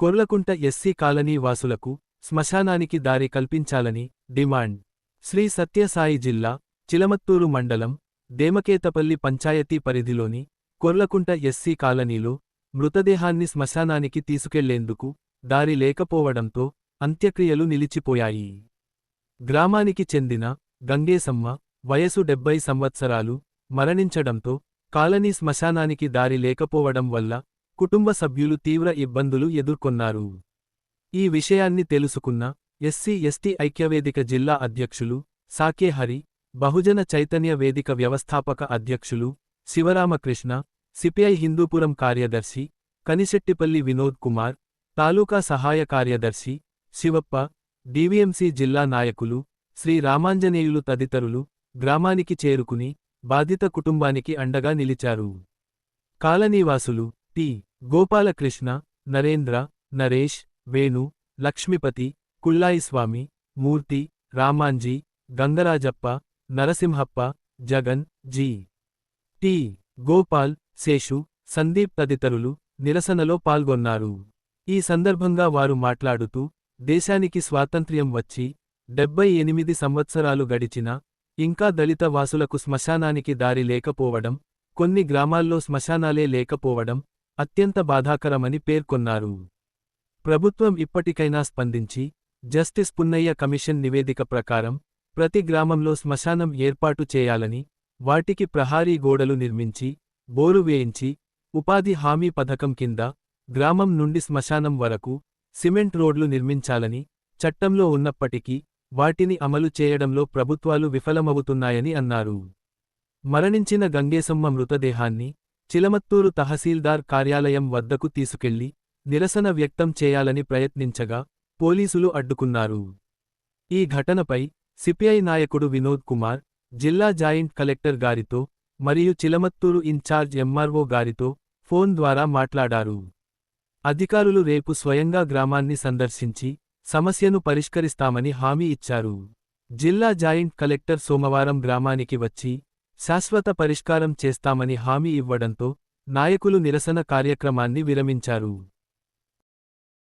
Korlakunta SC colony వాసులకు శ్మశానానికి దారి కల్పించాలని డిమాండ్. శ్రీ సత్యసాయి జిల్లా చిలమత్తూరు మండలం దేమకేతపల్లి పంచాయతీ పరిధిలోని కొర్లకుంట ఎస్సీ కాలనీలో మృతదేహాన్ని శ్మశానానికి తీసుకెళ్ళేందుకు దారి లేకపోవడంతో అంత్యక్రియలు నిలిచిపోయాయి. గ్రామానికి చెందిన గంగేసమ్మ వయసు డెబ్బై సంవత్సరాలు మరణించడంతో కాలనీ శ్మశానానికి దారి లేకపోవడం వల్ల కుటుంబ సభ్యులు తీవ్ర ఇబ్బందులు ఎదుర్కొన్నారు. ఈ విషయాన్ని తెలుసుకున్న ఎస్సీ ఎస్టీ ఐక్యవేదిక జిల్లా అధ్యక్షులు సాకే హరి బహుజన చైతన్య వేదిక వ్యవస్థాపక అధ్యక్షులు శివరామకృష్ణ సిపిఐ హిందూపురం కార్యదర్శి కనిశెట్టిపల్లి వినోద్ కుమార్ తాలూకా సహాయ కార్యదర్శి శివప్ప డివిఎంసి జిల్లా నాయకులు శ్రీ రామాంజనేయులు తదితరులు గ్రామానికి చేరుకుని బాధిత కుటుంబానికి అండగా నిలిచారు. కాలనీవాసులు T. Gopalakrishna Narendra Naresh Venu Lakshmipathi Kullayiswamy Murthy Ramanji Gangarajappa Narasimhappa Jagan G. T. Gopal Seshu Sandeep తదితరులు నిరసనలో పాల్గొన్నారు. ఈ సందర్భంగా వారు మాట్లాడుతూ దేశానికి స్వాతంత్ర్యం వచ్చి డెబ్బై ఎనిమిది సంవత్సరాలు గడిచినా ఇంకా దళిత వాసులకు శ్మశానానికి దారి లేకపోవడం కొన్ని గ్రామాల్లో శ్మశానాలే లేకపోవడం అత్యంత బాధాకరమని పేర్కొన్నారు. ప్రభుత్వం ఇప్పటికైనా స్పందించి జస్టిస్ పున్నయ్య కమిషన్ నివేదిక ప్రకారం ప్రతి గ్రామంలో శ్మశానం ఏర్పాటు చేయాలని వాటికి ప్రహారీ గోడలు నిర్మించి బోరు వేయించి ఉపాధి హామీ పథకం కింద గ్రామం నుండి శ్మశానం వరకు సిమెంట్ రోడ్లు నిర్మించాలని చట్టంలో ఉన్నప్పటికీ వాటిని అమలు చేయడంలో ప్రభుత్వాలు విఫలమవుతున్నాయని అన్నారు. మరణించిన గంగేసమ్మ మృతదేహాన్ని చిలమత్తూరు తహసీల్దార్ కార్యాలయం వద్దకు తీసుకెళ్ళి నిరసన వ్యక్తం చేయాలని ప్రయత్నించగా పోలీసులు అడ్డుకున్నారు. ఈ ఘటనపై సిపిఐ నాయకుడు వినోద్ కుమార్ జిల్లా జాయింట్ కలెక్టర్ గారితో మరియు చిలమత్తూరు ఇన్ఛార్జ్ ఎంఆర్ఓ గారితో ఫోన్ ద్వారా మాట్లాడారు. అధికారులు రేపు స్వయంగా గ్రామాన్ని సందర్శించి సమస్యను పరిష్కరిస్తామని హామీ ఇచ్చారు. జిల్లా జాయింట్ కలెక్టర్ సోమవారం గ్రామానికి వచ్చి శాశ్వత పరిష్కారం చేస్తామని హామీ ఇవ్వడంతో నాయకులు నిరసన కార్యక్రమాన్ని విరమించారు.